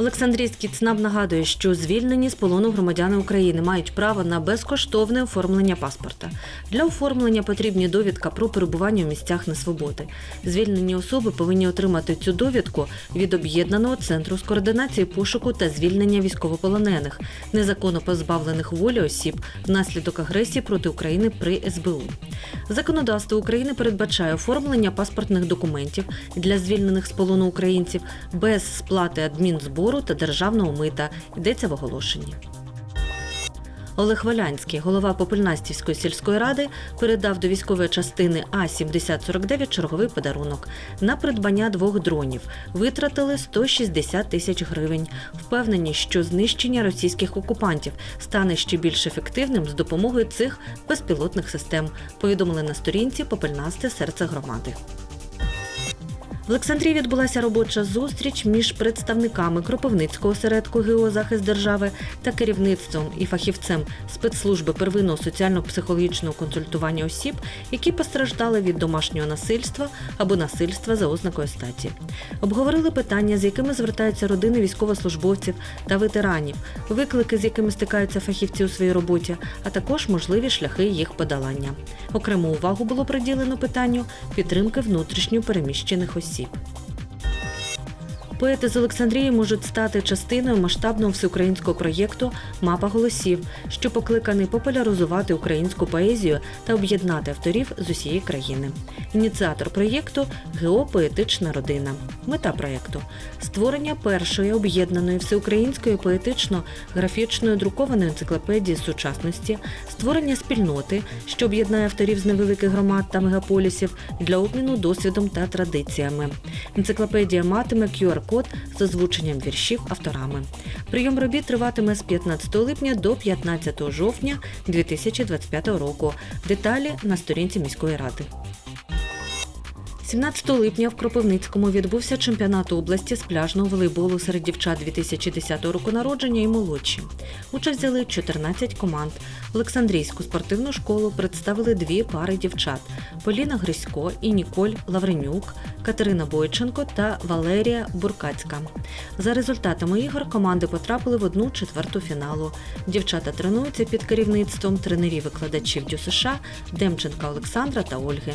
Олександрійський ЦНАП нагадує, що звільнені з полону громадяни України мають право на безкоштовне оформлення паспорта. Для оформлення потрібні довідка про перебування у місцях несвободи. Звільнені особи повинні отримати цю довідку від об'єднаного центру з координації пошуку та звільнення військовополонених, незаконно позбавлених волі осіб внаслідок агресії проти України при СБУ. Законодавство України передбачає оформлення паспортних документів для звільнених з полону українців без сплати адмінзбору та державного мита. Йдеться в оголошенні. Олег Валянський, голова Попельнастівської сільської ради, передав до військової частини А 7049 черговий подарунок на придбання двох дронів. Витратили 160 тисяч гривень. Впевнені, що знищення російських окупантів стане ще більш ефективним з допомогою цих безпілотних систем. Повідомили на сторінці Попельнасте серце громади. В Олександрії відбулася робоча зустріч між представниками Кропивницького осередку ГО держави та керівництвом і фахівцем спецслужби первинного соціально-психологічного консультування осіб, які постраждали від домашнього насильства або насильства за ознакою статі. Обговорили питання, з якими звертаються родини військовослужбовців та ветеранів, виклики, з якими стикаються фахівці у своїй роботі, а також можливі шляхи їх подолання. Окрему увагу було приділено питанню підтримки внутрішньо переміщених осіб осіб. Поети з Олександрії можуть стати частиною масштабного всеукраїнського проєкту Мапа голосів, що покликаний популяризувати українську поезію та об'єднати авторів з усієї країни. Ініціатор проєкту Геопоетична родина. Мета проєкту створення першої об'єднаної всеукраїнської поетично-графічної друкованої енциклопедії сучасності, створення спільноти, що об'єднає авторів з невеликих громад та мегаполісів для обміну досвідом та традиціями. Енциклопедія матиме QR-код з озвученням віршів авторами. Прийом робіт триватиме з 15 липня до 15 жовтня 2025 року. Деталі на сторінці міської ради. 17 липня в Кропивницькому відбувся чемпіонат області з пляжного волейболу серед дівчат 2010 року народження і молодші. Участь взяли 14 команд. Олександрійську спортивну школу представили дві пари дівчат: Поліна Грисько і Ніколь Лавренюк, Катерина Бойченко та Валерія Буркацька. За результатами ігор команди потрапили в одну четверту фіналу. Дівчата тренуються під керівництвом тренерів-викладачів ДЮСШ Демченка Олександра та Ольги.